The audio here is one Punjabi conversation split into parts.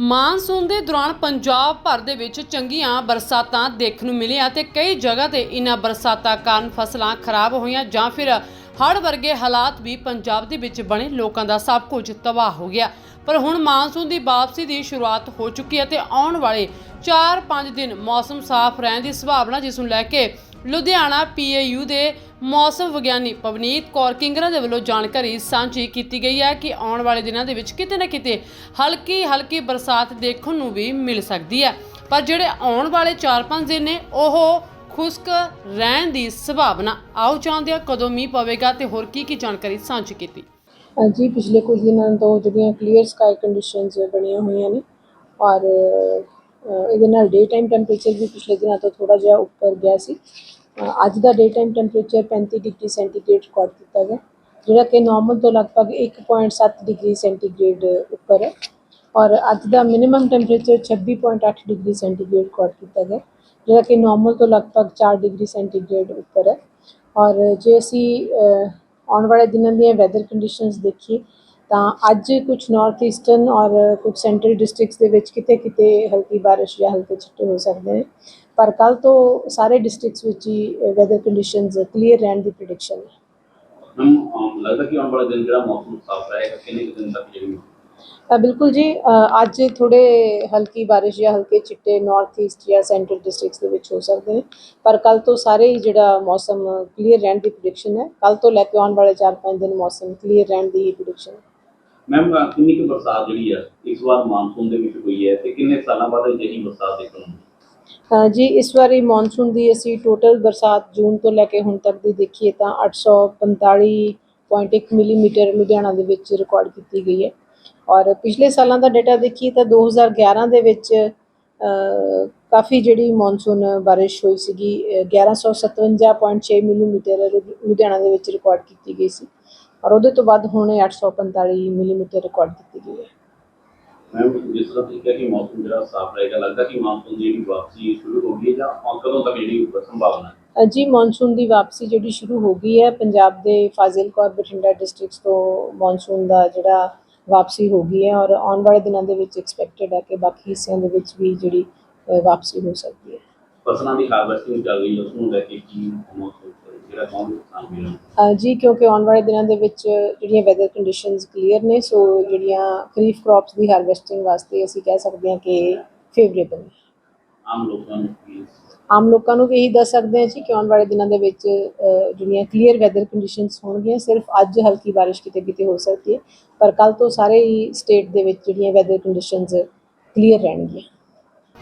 ਮਾਨਸੂਨ ਦੇ ਦੌਰਾਨ ਪੰਜਾਬ ਭਰ ਦੇ ਵਿੱਚ ਚੰਗੀਆਂ ਬਰਸਾਤਾਂ ਦੇਖਣ ਨੂੰ ਮਿਲੀਆਂ ਤੇ ਕਈ ਜਗ੍ਹਾ ਤੇ ਇਨ੍ਹਾਂ ਬਰਸਾਤਾਂ ਕਾਰਨ ਫਸਲਾਂ ਖਰਾਬ ਹੋਈਆਂ ਜਾਂ ਫਿਰ ਹੜ੍ਹ ਵਰਗੇ ਹਾਲਾਤ ਵੀ ਪੰਜਾਬ ਦੇ ਵਿੱਚ ਬਣੇ, ਲੋਕਾਂ ਦਾ ਸਭ ਕੁਝ ਤਬਾਹ ਹੋ ਗਿਆ। ਪਰ ਹੁਣ ਮਾਨਸੂਨ ਦੀ ਵਾਪਸੀ ਦੀ ਸ਼ੁਰੂਆਤ ਹੋ ਚੁੱਕੀ ਹੈ ਤੇ ਆਉਣ ਵਾਲੇ 4-5 ਦਿਨ ਮੌਸਮ ਸਾਫ਼ ਰਹਿਣ ਦੀ ਸੰਭਾਵਨਾ, ਜਿਸ ਨੂੰ ਲੈ ਕੇ ਲੁਧਿਆਣਾ ਪੀਏਯੂ ਦੇ ਮੌਸਮ ਵਿਗਿਆਨੀ ਪਵਨੀਤ ਕੌਰ ਕਿੰਗਰਾ ਦੇ ਵੱਲੋਂ ਜਾਣਕਾਰੀ ਸਾਂਝੀ ਕੀਤੀ ਗਈ ਹੈ ਕਿ ਆਉਣ ਵਾਲੇ ਦਿਨਾਂ ਦੇ ਵਿੱਚ ਕਿਤੇ ਨਾ ਕਿਤੇ ਹਲਕੀ ਹਲਕੀ ਬਰਸਾਤ ਦੇਖਣ ਨੂੰ ਵੀ ਮਿਲ ਸਕਦੀ ਹੈ। ਪਰ ਜਿਹੜੇ ਆਉਣ ਵਾਲੇ 4-5 ਦਿਨ ਨੇ, ਉਹ ਖੁਸ਼ਕ ਰਹਿਣ ਦੀ ਸੰਭਾਵਨਾ ਆਓ ਚਾਹੁੰਦੇ ਹਾਂ ਕਦੋਂ ਮੀਂਹ ਪਵੇਗਾ ਤੇ ਹੋਰ ਕੀ ਕੀ ਜਾਣਕਾਰੀ ਸਾਂਝੀ ਕੀਤੀ? ਜੀ, ਪਿਛਲੇ ਕੁਝ ਦਿਨਾਂ ਤੋਂ ਜਿਹੜੀਆਂ ਕਲੀਅਰ ਸਕਾਈ ਕੰਡੀਸ਼ਨਸ ਬਣੀਆਂ ਹੋਈਆਂ ਨੇ ਔਰ ਇਹਦੇ ਨਾਲ ਡੇ ਟਾਈਮ ਟੈਂਪਰੇਚਰ ਵੀ ਪਿਛਲੇ ਦਿਨਾਂ ਤੋਂ ਥੋੜਾ ਜਿਹਾ ਉੱਪਰ ਗਿਆ ਸੀ। ਅੱਜ ਦਾ day time temperature 35 degree centigrade record ਕੀਤਾ ਗਿਆ। ਜਿਹੜਾ ਕਿ ਨਾਰਮਲ ਤੋਂ ਲਗਭਗ 1.7 ਡਿਗਰੀ ਸੈਂਟੀਗ੍ਰੇਡ ਉੱਪਰ ਹੈ। ਔਰ ਅੱਜ ਦਾ minimum temperature 26.8 degree centigrade record ਕੀਤਾ ਗਿਆ। ਜਿਹੜਾ ਕਿ ਨਾਰਮਲ ਤੋਂ ਲਗਭਗ 4 ਡਿਗਰੀ ਸੈਂਟੀਗ੍ਰੇਡ ਉੱਪਰ ਹੈ। ਔਰ ਜੇ ਅਸੀਂ ਆਉਣ ਵਾਲੇ ਦਿਨਾਂ ਦੀਆਂ ਵੈਦਰ ਕੰਡੀਸ਼ਨਸ ਦੇਖੀਏ ਤਾਂ ਅੱਜ ਕੁਝ ਨਾਰਥ ਈਸਟਰਨ ਔਰ ਕੁਝ ਸੈਂਟਰਲ ਡਿਸਟ੍ਰਿਕਟਸ ਦੇ ਵਿੱਚ ਕਿਤੇ ਕਿਤੇ ਹਲਕੀ ਬਾਰਿਸ਼ ਜਾਂ ਹਲਕੇ ਛਿੱਟੇ ਹੋ ਸਕਦੇ ਨੇ। ਪਰ ਕੱਲ ਤੋਂ ਸਾਰੇ ਡਿਸਟ੍ਰਿਕਟਸ ਵਿੱਚ ਹੀ ਵੈਦਰ ਕੰਡੀਸ਼ਨਸ ਕਲੀਅਰ ਰਹਿਣ ਦੀ ਪ੍ਰੈਡਿਕਸ਼ਨ ਹੈ। ਲੱਗਦਾ ਕਿ ਆਉਣ ਵਾਲੇ ਦਿਨ ਜਿਹੜਾ ਮੌਸਮ ਸਾਫ਼ ਰਹੇਗਾ ਕਿੰਨੇ ਕੁ ਦਿਨ ਤੱਕ ਜਿਹੜੀ ਤਾਂ ਬਿਲਕੁਲ ਜੀ ਅੱਜ ਥੋੜੇ ਹਲਕੀ ਬਾਰਿਸ਼ ਜਾਂ ਹਲਕੇ ਚਿੱਟੇ ਨਾਰਥ ਈਸਟ ਜਾਂ ਸੈਂਟਰਲ ਡਿਸਟ੍ਰਿਕਟਸ ਦੇ ਵਿੱਚ ਹੋ ਸਕਦੇ ਨੇ। ਪਰ ਕੱਲ ਤੋਂ ਸਾਰੇ ਹੀ ਜਿਹੜਾ ਮੌਸਮ ਕਲੀਅਰ ਰਹਿਣ ਦੀ ਪ੍ਰੈਡਿਕਸ਼ਨ ਹੈ। ਕੱਲ ਤੋਂ ਲੈ ਕੇ ਆਉਣ ਵਾਲੇ 4-5 ਦਿਨ ਮੌਸਮ ਕਲੀਅਰ ਰਹਿਣ ਦੀ ਪ੍ਰੈਡਿਕਸ਼ਨ ਹੈ। ਮੈਮ ਕਿੰਨੀ ਕੁ ਬਰਸਾਤ ਜਿਹੜੀ ਹੈ ਇਸ ਵਾਰ ਮਾਨਸੂਨ ਦੇ ਵਿੱਚ ਹੋਈ ਹੈ ਤੇ ਕਿੰਨੇ ਸਾਲਾਂ ਬਾਅਦ ਅਜਿਹੀ ਬਰਸਾਤ ਦੇਖਣ ਨੂੰ ਮਿਲੀ? ਜੀ ਇਸ ਵਾਰੀ ਮੌਨਸੂਨ ਦੀ ਅਸੀਂ ਟੋਟਲ ਬਰਸਾਤ ਜੂਨ ਤੋਂ ਲੈ ਕੇ ਹੁਣ ਤੱਕ ਦੀ ਦੇਖੀਏ ਤਾਂ 845.1 ਮਿਲੀਮੀਟਰ ਲੁਧਿਆਣਾ ਦੇ ਵਿੱਚ ਰਿਕਾਰਡ ਕੀਤੀ ਗਈ ਹੈ ਔਰ ਪਿਛਲੇ ਸਾਲਾਂ ਦਾ ਡਾਟਾ ਦੇਖੀਏ ਤਾਂ 2011 ਦੇ ਵਿੱਚ ਅ, ਕਾਫੀ ਜਿਹੜੀ ਮੌਨਸੂਨ ਬਾਰਿਸ਼ ਹੋਈ ਸੀਗੀ ਅ, 1157.6 ਮਿਲੀਮੀਟਰ ਲੁ- ਲੁਧਿਆਣਾ ਦੇ ਵਿੱਚ ਰਿਕਾਰਡ ਕੀਤੀ ਗਈ ਸੀ ਔਰ ਉਹਦੇ ਤੋਂ ਬਾਅਦ ਹੁਣ ਇਹ 845 ਮਿਲੀਮੀਟਰ ਰਿਕਾਰਡ ਕੀਤੀ ਗਈ ਹੈ। ਮੈਮ ਜਿਸ ਤਰ੍ਹਾਂ ਤੁਸੀਂ ਕਿਹਾ ਕਿ ਮੌਸਮ ਜਿਹੜਾ ਸਾਫ਼ ਰਹੇਗਾ ਲੱਗਦਾ ਕਿ ਮਾਨਸੂਨ ਦੀ ਜਿਹੜੀ ਵਾਪਸੀ ਸ਼ੁਰੂ ਹੋ ਗਈ ਹੈ ਜਾਂ ਔਰ ਕਦੋਂ ਤੱਕ ਜਿਹੜੀ ਸੰਭਾਵਨਾ ਹੈ? ਅ, ਜੀ ਮੌਨਸੂਨ ਦੀ ਵਾਪਸੀ ਜਿਹੜੀ ਸ਼ੁਰੂ ਹੋ ਗਈ ਹੈ ਪੰਜਾਬ ਦੇ ਫਾਜ਼ਿਲਕਾ ਔਰ ਬਠਿੰਡਾ ਡਿਸਟ੍ਰਿਕਟਸ ਤੋਂ ਮੌਨਸੂਨ ਦਾ ਜਿਹੜਾ ਵਾਪਸੀ ਹੋ ਗਈ ਹੈ ਔਰ ਆਉਣ ਵਾਲੇ ਦਿਨਾਂ ਦੇ ਵਿੱਚ ਐਕਸਪੈਕਟਡ ਹੈ ਕਿ ਬਾਕੀ ਹਿੱਸਿਆਂ ਦੇ ਵਿੱਚ ਵੀ ਜਿਹੜੀ ਵਾਪਸੀ ਹੋ ਸਕਦੀ ਹੈ। ਫਸਲਾਂ ਦੀ ਹਾਰਵੈਸਟਿੰਗ ਚੱਲ ਰਹੀ ਹੈ ਉਸ ਨੂੰ ਲੈ ਕੇ ਕੀ ਮੌਸਮ ਜਿਹੜਾ ਕੌਣ ਨੁਕਸਾਨ ਜੀ ਕਿਉਂਕਿ ਆਉਣ ਵਾਲੇ ਦਿਨਾਂ ਦੇ ਵਿੱਚ ਜਿਹੜੀਆਂ ਵੈਦਰ ਕੰਡੀਸ਼ਨਸ ਕਲੀਅਰ ਨੇ ਸੋ ਜਿਹੜੀਆਂ ਖਰੀਫ ਕ੍ਰੌਪਸ ਦੀ ਹਾਰਵੈਸਟਿੰਗ ਵਾਸਤੇ ਅਸੀਂ ਕਹਿ ਸਕਦੇ ਹਾਂ ਕਿ ਫੇਵਰੇਬਲ ਹੈ ਆਮ ਲੋਕਾਂ ਨੂੰ ਕੀ ਆਮ ਲੋਕਾਂ ਨੂੰ ਵੀ ਇਹੀ ਦੱਸ ਸਕਦੇ ਹਾਂ ਜੀ ਕਿ ਆਉਣ ਵਾਲੇ ਦਿਨਾਂ ਦੇ ਵਿੱਚ ਜਿਹੜੀਆਂ ਕਲੀਅਰ ਵੈਦਰ ਕੰਡੀਸ਼ਨਸ ਹੋਣਗੀਆਂ ਸਿਰਫ ਅੱਜ ਹਲਕੀ ਬਾਰਿਸ਼ ਕਿਤੇ ਕਿਤੇ ਹੋ ਸਕਦੀ ਹੈ ਪਰ ਕੱਲ ਤੋਂ ਸਾਰੇ ਹੀ ਸਟੇਟ ਦੇ ਵਿੱਚ ਜਿਹੜੀਆਂ ਵੈਦਰ ਕੰਡੀਸ਼ਨਸ ਕਲੀਅਰ ਰਹਿਣਗੀਆਂ।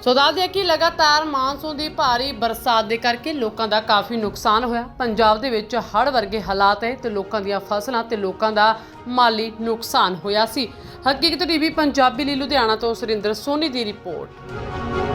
ਸੋ ਦੱਸਦੇ ਕਿ ਲਗਾਤਾਰ ਮਾਨਸੂਨ ਦੀ ਭਾਰੀ ਬਰਸਾਤ ਦੇ ਕਰਕੇ ਲੋਕਾਂ ਦਾ ਕਾਫੀ ਨੁਕਸਾਨ ਹੋਇਆ। ਪੰਜਾਬ ਦੇ ਵਿੱਚ ਹੜ੍ਹ ਵਰਗੇ ਹਾਲਾਤ ਹੈ ਤੇ ਲੋਕਾਂ ਦੀਆਂ ਫਸਲਾਂ ਤੇ ਲੋਕਾਂ ਦਾ ਮਾਲੀ ਨੁਕਸਾਨ ਹੋਇਆ ਸੀ। ਹਕੀਕਤ ਟੀਵੀ, ਪੰਜਾਬੀ ਲਈ ਲੁਧਿਆਣਾ ਤੋਂ ਸੁਰਿੰਦਰ ਸੋਨੀ ਦੀ ਰਿਪੋਰਟ।